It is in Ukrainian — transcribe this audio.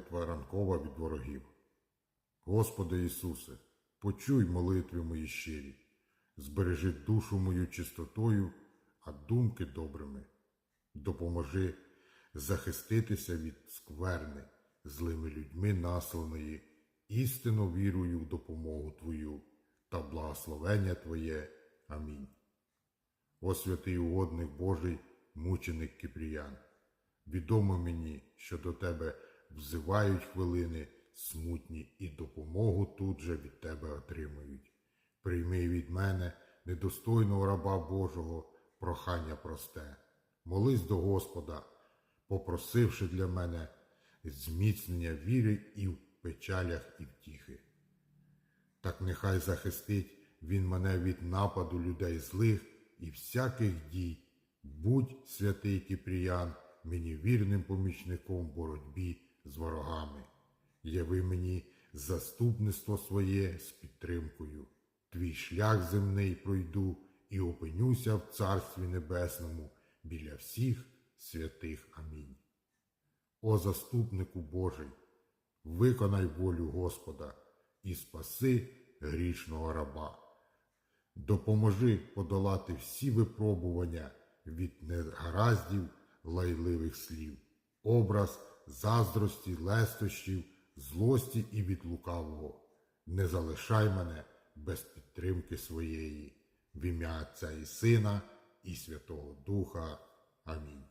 молитва ранкова від ворогів. Господи Ісусе, почуй молитви мої щирі, збережи душу мою чистотою, а думки добрими. Допоможи захиститися від скверни, злими людьми насланої, істинно вірую в допомогу Твою та благословення Твоє. Амінь. О святий угодник Божий, мученик Кипріян, відомо мені, що до тебе взивають хвилини смутні і допомогу тут же від тебе отримують. Прийми від мене, недостойного раба Божого, прохання просте. Молись до Господа, попросивши для мене зміцнення віри і в печалях і втіхи. Так нехай захистить він мене від нападу людей злих і всяких дій. Будь, святий Кіпріян, мені вірним помічником боротьбі з ворогами. Яви мені заступництво своє з підтримкою. Твій шлях земний пройду і опинюся в Царстві Небесному біля всіх святих. Амінь. О заступнику Божий, виконай волю Господа і спаси грішного раба. Допоможи подолати всі випробування від негараздів лайливих слів, образ заздрості, лестощів, злості і від лукавого. Не залишай мене без підтримки своєї, в ім'я Отця і Сина, і Святого Духа. Амінь.